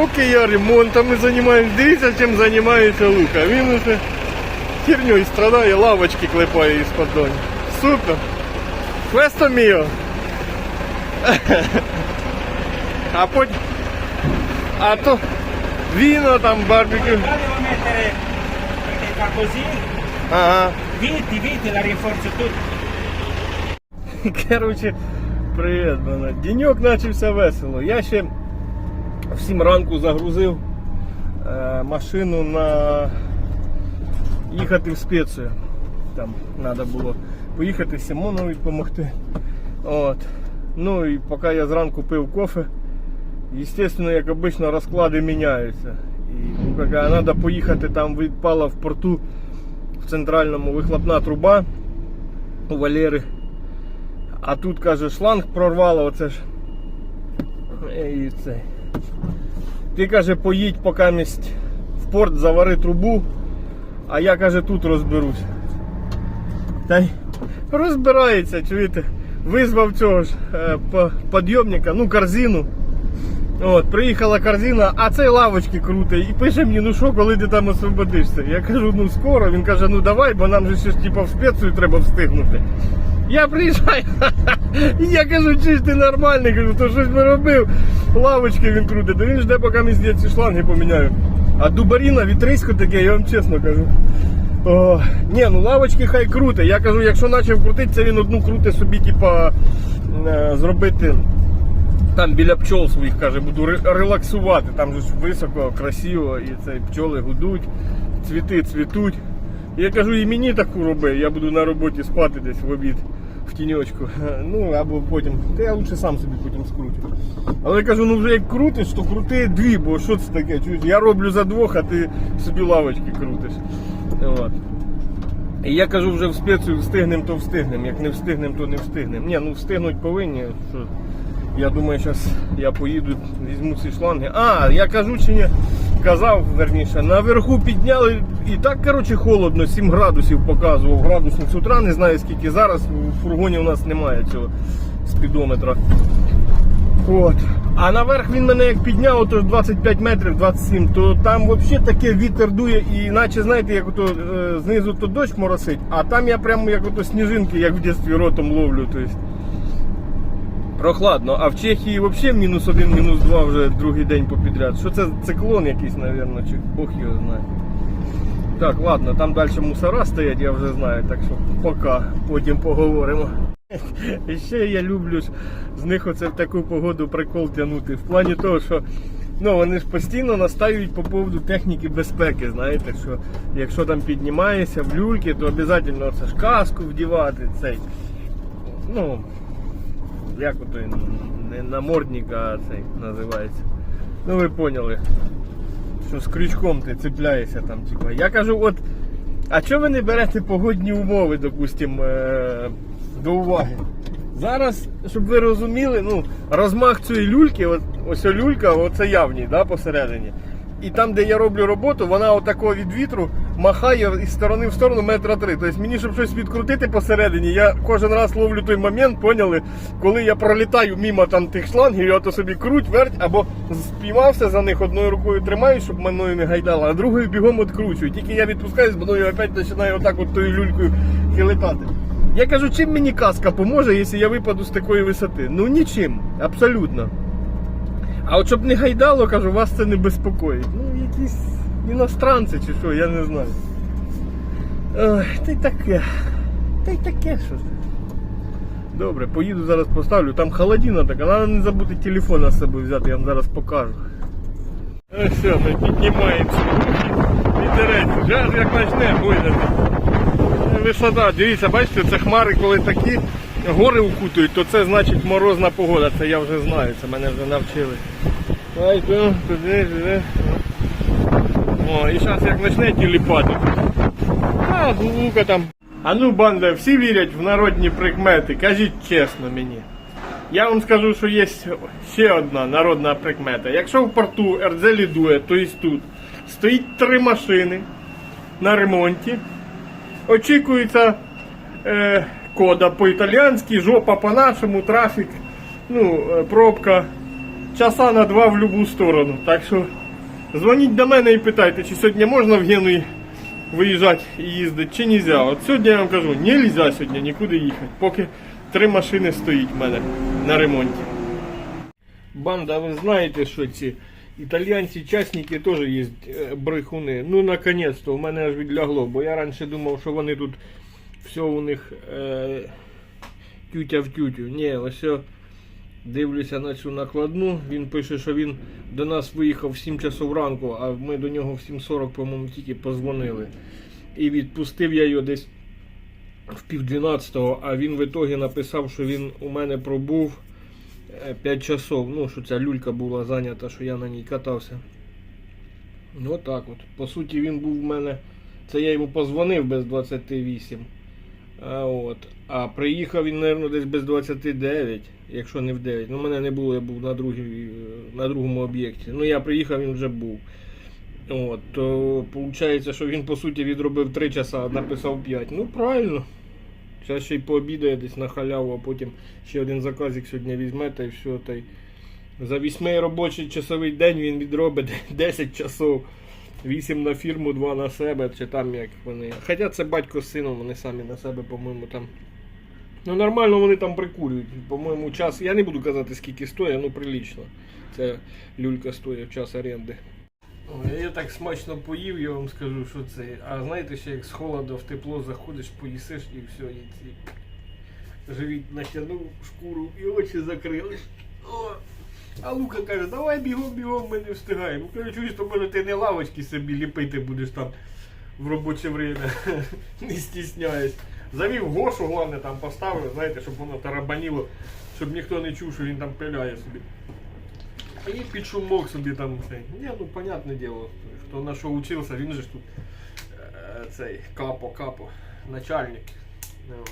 Поки я ремонтами займаюся, дивіться, чим займається Лука. Він уже херньою страдає, лавочки клепає із-под доні. Супер. Questo mio. А потім. А то віно там барбекю. Ага. viti, viti, la rinforzo tutto. Коротше, привіт, мене. Деньок почався весело. Я ще в 7 ранку загрузив е, машину на їхати в спецію. Там треба було поїхати Симонові допомогти. От. Ну і поки я зранку пив кофе, естественно, як обично, розклади міняються. І ну, треба поїхати, там відпала в порту в центральному вихлопна труба у Валери. А тут, каже, шланг прорвало, оце ж. І це. Ти каже, поїдь поки мість в порт, завари трубу, а я каже, тут розберусь. Та й розбирається, чуєте? Визвав цього ж е, підйомника, ну, корзину. От, приїхала корзина, а цей лавочки крутий. І пише мені, ну що, коли ти там освободишся? Я кажу, ну скоро. Він каже, ну давай, бо нам же ще ж типа в спецію треба встигнути. Я приїжджаю, я кажу, чи ж ти нормальний, кажу, то щось би робив. Лавочки він крутить, то він жде, поки мені ці шланги поміняю. А дубаріна, вітрисько таке, я вам чесно кажу. О, ні, ну лавочки хай крути. Я кажу, якщо почав крутити, це він одну крути собі, типа, е, зробити там біля пчол своїх каже, буду релаксувати. Там же високо, красиво, і це пчоли гудуть, цвіти цвітуть. Я кажу, і мені таку роби, я буду на роботі спати десь в обід в тіньочку. Ну або потім. Та я лучше сам собі потім скручу. Але я кажу, ну вже як крутиш, то крути дві, бо що це таке? Чуєш, Я роблю за двох, а ти собі лавочки крутиш. От. І я кажу, вже в спецію встигнем, то встигнем. Як не встигнем, то не встигнем. Ні, ну встигнуть повинні. Що... Я думаю, зараз я поїду, візьму ці шланги. А, я кажу чи ні, казав верніше, наверху підняли і так коротше, холодно, 7 градусів показував градусник з утра, не знаю скільки зараз. У фургоні у нас немає цього спідометра. От. А наверх він мене як підняв, то 25 метрів, 27, то там взагалі таке вітер дує, і наче знаєте, як ото е, знизу то дощ моросить, а там я прямо як ото сніжинки, як в дитинстві ротом ловлю. То. Прохладно. А в Чехії взагалі мінус один, мінус два вже другий день попідряд. Що це циклон якийсь, мабуть, чи Бог його знає. Так, ладно, там далі мусора стоять, я вже знаю, так що пока, потім поговоримо. І ще я люблю з них оце в таку погоду прикол тягнути. В плані того, що ну, вони ж постійно настають по поводу техніки безпеки. Знаєте, що якщо там піднімаєшся в люльки, то обов'язково це ж каску вдівати. цей. Ну, як ото не намордник, а цей називається. Ну ви поняли. Що з крючком ти цепляєшся там, типа. Я кажу, от, а чого ви не берете погодні умови, допустим, е- до уваги? Зараз, щоб ви розуміли, ну, розмах цієї люльки, от, ось люлька, оце явній, да, посередині. І там, де я роблю роботу, вона отако від вітру махає із сторони в сторону метра три. Тобто мені, щоб щось відкрутити посередині, я кожен раз ловлю той момент, поняли, коли я пролітаю мимо там тих шлангів, я то собі круть, верть, або спіймався за них одною рукою тримаю, щоб мною не гайдало, а другою бігом відкручую. Тільки я відпускаюсь, мною опять починаю отак от тою люлькою хилитати. Я кажу, чим мені каска поможе, якщо я випаду з такої висоти? Ну нічим, абсолютно. А от щоб не гайдало, кажу, вас це не безпокоїть. Ну, якісь іностранці чи що, я не знаю. Ой, та й таке. Та й таке що. Добре, поїду зараз поставлю. Там холодина така, треба не забути телефон з собою взяти, я вам зараз покажу. Ось все, ми піднімаємося. Вітерець. Зараз як почне гойдати. Висота, дивіться, бачите, це хмари, коли такі гори укутують, то це значить морозна погода, це я вже знаю, це мене вже навчили. Ай, то, туди, туди. О, і зараз як почне тіліпати. А, лука там. А ну, банда, всі вірять в народні прикмети, кажіть чесно мені. Я вам скажу, що є ще одна народна прикмета. Якщо в порту Ердзелі дує, то і тут стоїть три машини на ремонті. Очікується е, кода по-італіянськи, жопа по-нашому, трафік, ну, е, пробка. часа на два в будь-яку сторону. Так що дзвоніть до мене і питайте, чи сьогодні можна в Генуї виїжджати і їздити, чи нельзя. От сьогодні я вам кажу, нельзя сьогодні нікуди їхати, поки три машини стоїть в мене на ремонті. Банда, ви знаєте, що ці італійці, частники теж є е, брехуни. Ну, наконець-то, у мене аж відлягло, бо я раніше думав, що вони тут все у них е, тютя в тютю. Ні, ось о, дивлюся на цю накладну. Він пише, що він до нас виїхав в 7 часов ранку, а ми до нього в 7.40, по-моєму, тільки позвонили. І відпустив я його десь в пів 12 а він в ітогі написав, що він у мене пробув 5 часов. Ну, що ця люлька була зайнята, що я на ній катався. Ну так от. По суті, він був в мене. Це я йому позвонив без 28. А, от. а приїхав він, мабуть, десь без 29, якщо не в 9. Ну, мене не було, я був на, другій, е, на другому об'єкті. Ну, я приїхав, він вже був. От, то виходить, що він по суті відробив 3 часа, а написав 5. Ну, правильно. Зараз ще й пообідає десь на халяву, а потім ще один заказик сьогодні візьме та й все. Та й за 8 робочий часовий день він відробить 10 часов. 8 на фірму, 2 на себе, чи там як вони. Хоча це батько з сином, вони самі на себе, по-моєму, там. Ну нормально вони там прикурюють. По-моєму, час. Я не буду казати скільки стоїть, ну прилично. Це люлька стоїть в час оренди. Я так смачно поїв, я вам скажу, що це. А знаєте, ще як з холоду в тепло заходиш, поїсиш і все, і ці живіт натягнув шкуру і очі закрили. О! А Лука каже, давай бігом, бігом, ми не встигаємо. Кажу, чуєш, то може ти не лавочки собі ліпити будеш там в робоче время. не стісняєш. Завів Гошу, головне там поставив, знаєте, щоб воно тарабаніло, щоб ніхто не чув, що він там пиляє собі. І під шумок собі там цей. Ні, ну понятне діло, хто на що учився, він же ж тут е, цей капо-капо, начальник. Ну.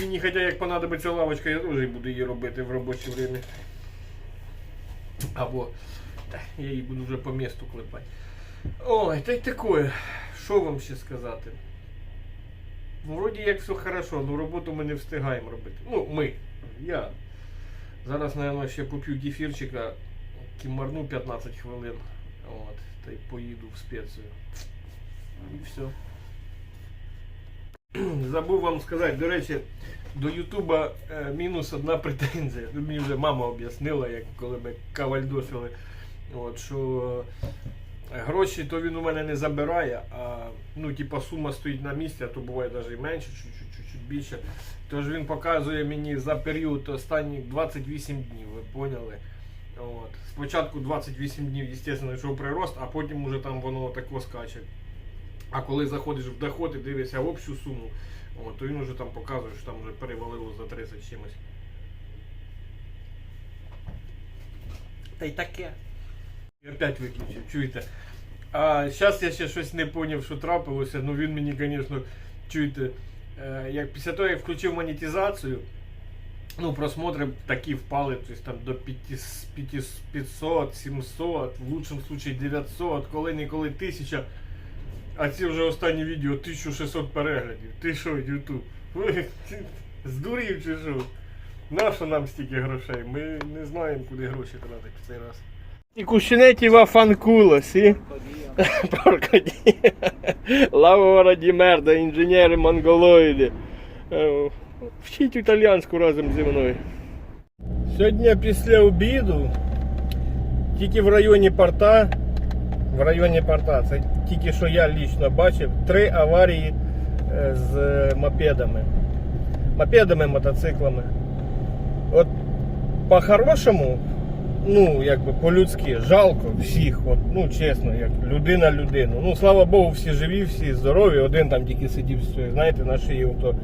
Мені хоча як понадобиться лавочка, я теж буду її робити в робоче время. Або я її буду вже по місту клепати. Ой, та й таке. Що вам ще сказати? Ну, вроді як все хорошо, але роботу ми не встигаємо робити. Ну, ми. Я. Зараз, мабуть, ще поп'ю кефірчика, кімарну 15 хвилин. От, та й поїду в спецію. І все. Забув вам сказати, до речі, до Ютуба е, мінус одна претензія. Ну, Мені вже мама об'яснила, як коли ми кавальдосили, от, що гроші то він у мене не забирає, а ну, типа, сума стоїть на місці, а то буває навіть менше, чуть-чуть, більше. Тож він показує мені за період останніх 28 днів, ви поняли? От. Спочатку 28 днів, звісно, йшов прирост, а потім уже там воно тако скаче. А коли заходиш в доход і дивишся общу суму, от, то він вже там показує, що там вже перевалило за 30 чимось. Та й таке. Опять виключив, чуєте. А зараз я ще щось не зрозумів, що трапилося. Ну він мені, звісно, чуєте, е, як після того, як включив монетизацію, ну, просмотри такі впали, тобто там до 500, 700, в лучшому случае 900, коли-ніколи 1000. А ці вже останні відео 1600 переглядів. Ти що, Ютуб? Здурів чи що? Нащо нам стільки грошей? Ми не знаємо, куди гроші тратити в цей раз. І кущенеті вафанкуло, сі? Поркаді. Лавора ді мерда, інженери монголоїди. Е, Вчіть італіянську разом зі мною. Сьогодні після обіду, тільки в районі порта, в районі порта, це тільки що я лічно бачив, три аварії е, з мопедами. Мопедами, мотоциклами. От по-хорошому, ну, якби по-людськи, жалко всіх, от, ну чесно, як людина людину. Ну, слава Богу, всі живі, всі здорові. Один там тільки сидів, знаєте, на шиї ото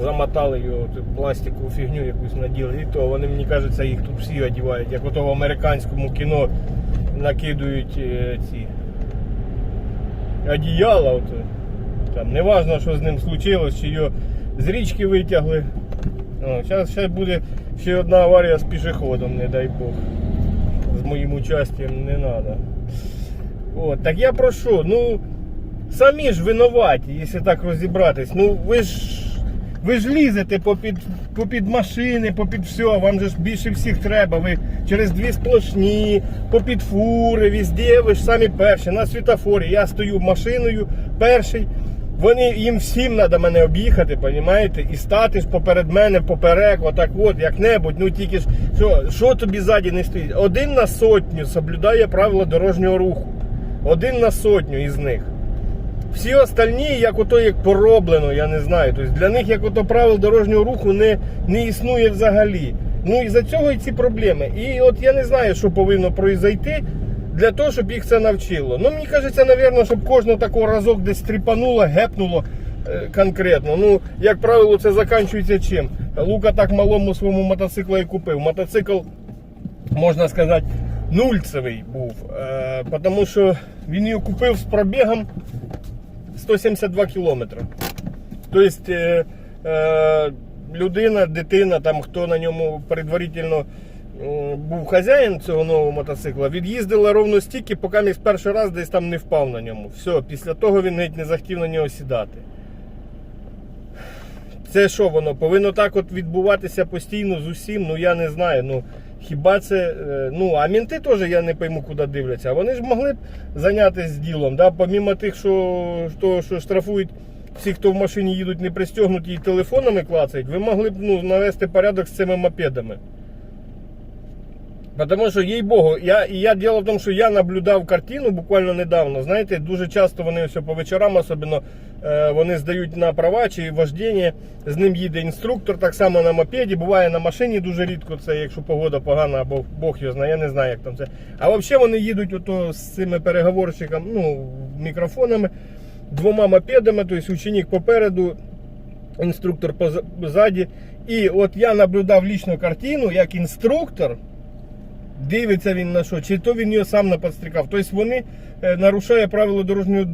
замотали його от, пластикову фігню якусь наділи. І то вони, мені кажеться, їх тут всі одягають, як ото в американському кіно накидують е, ці одіяла. Ото. Там, неважно, що з ним случилось, чи його з річки витягли. Зараз ще буде ще одна аварія з пішоходом, не дай Бог. З моїм участям не треба. От, так я про що? Ну, самі ж винуваті, якщо так розібратись. Ну ви ж Ви ж лізете попід, попід машини, попід все, вам же ж більше всіх треба. Ви через дві сплошні, попід фури, везде, ви ж самі перші, на світофорі. Я стою машиною перший. Вони їм всім треба мене об'їхати, понімаєте? І стати поперед мене, поперек, отак от, як-небудь. Ну тільки ж що, що тобі ззаді не стоїть? Один на сотню соблюдає правила дорожнього руху. Один на сотню із них. Всі остальні, як ото як пороблено, я не знаю. Тобто для них як ото правил дорожнього руху не, не існує взагалі. Ну і за цього і ці проблеми. І от я не знаю, що повинно произойти для того, щоб їх це навчило. Ну, мені кажеться, напевно, щоб кожного такого разок десь тріпануло, гепнуло е, конкретно. Ну, як правило, це закінчується чим? Лука так малому своєму мотоцикла і купив. Мотоцикл, можна сказати, нульцевий був. Е, тому що він його купив з пробігом 172 кілометри. Тобто е, людина, дитина, там хто на ньому предварительно був хазяїн цього нового мотоцикла, від'їздила ровно стільки, поки міг перший раз десь там не впав на ньому. Все, після того він геть не захотів на нього сідати. Це що воно? Повинно так от відбуватися постійно з усім, ну я не знаю. Ну хіба це. е, Ну, а мінти теж я не пойму, куди дивляться. Вони ж могли б зайнятися ділом. Да? Помімо тих, що, що, що штрафують всіх, хто в машині їдуть не пристегнуті і телефонами клацають, ви могли б ну, навести порядок з цими мопедами. Потому що, їй Богу, я, і я діло в тому, що я наблюдав картину буквально недавно. Знаєте, дуже часто вони ось по вечорам, особливо е, вони здають на права чи вождіння, з ним їде інструктор, так само на мопеді, буває на машині дуже рідко, це якщо погода погана, або Бог його знає, я не знаю, як там це. А взагалі вони їдуть ото з цими переговорщиками, ну, мікрофонами, двома мопедами, тобто ученик попереду, інструктор позаді. І от я наблюдав лічну картину, як інструктор. Дивиться він на що, чи то він його сам наподстрікав. Тобто вони е, нарушає правила дорожнього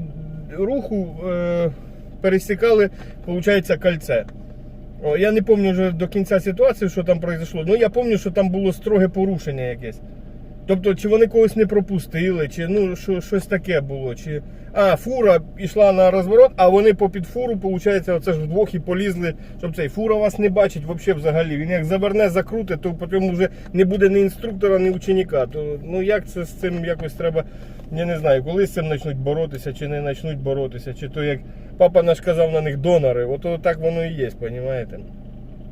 руху, е, пересікали, виходить, кольце. Я не пам'ятаю вже до кінця ситуації, що там произошло. Ну я пам'ятаю, що там було строге порушення якесь. Тобто, чи вони когось не пропустили, чи ну що, щось таке було. Чи... А, фура йшла на розворот, а вони по під фуру, виходить, оце ж вдвох і полізли, щоб цей фура вас не бачить взагалі взагалі. Він як заверне, закрутить, то потім вже не буде ні інструктора, ні ученика. То ну як це з цим якось треба, я не знаю, коли з цим почнуть боротися, чи не почнуть боротися, чи то як папа наш казав на них донори, ото так воно і є, розумієте?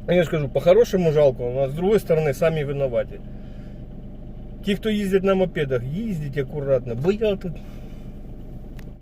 Я ж кажу, по-хорошому жалко, а з другої сторони самі винуваті. Ті, хто їздять на мопедах, їздіть акуратно, бо я тут